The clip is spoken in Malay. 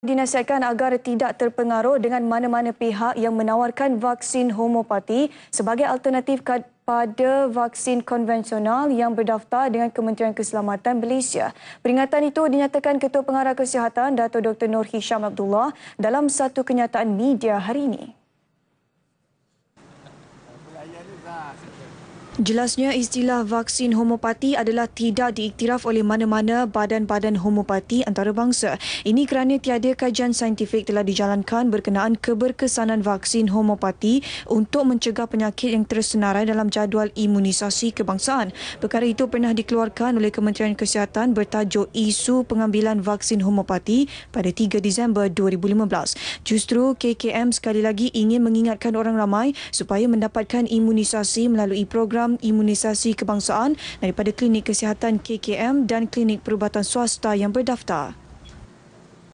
dinasihatkan agar tidak terpengaruh dengan mana-mana pihak yang menawarkan vaksin homopati sebagai alternatif pada vaksin konvensional yang berdaftar dengan Kementerian Keselamatan Malaysia. Peringatan itu dinyatakan Ketua Pengarah Kesihatan Dato Dr Nur Hisham Abdullah dalam satu kenyataan media hari ini. Jelasnya istilah vaksin homopati adalah tidak diiktiraf oleh mana-mana badan-badan homopati antarabangsa. Ini kerana tiada kajian saintifik telah dijalankan berkenaan keberkesanan vaksin homopati untuk mencegah penyakit yang tersenarai dalam jadual imunisasi kebangsaan. Perkara itu pernah dikeluarkan oleh Kementerian Kesihatan bertajuk isu pengambilan vaksin homopati pada 3 Disember 2015. Justru KKM sekali lagi ingin mengingatkan orang ramai supaya mendapatkan imunisasi melalui program program imunisasi kebangsaan daripada klinik kesihatan KKM dan klinik perubatan swasta yang berdaftar.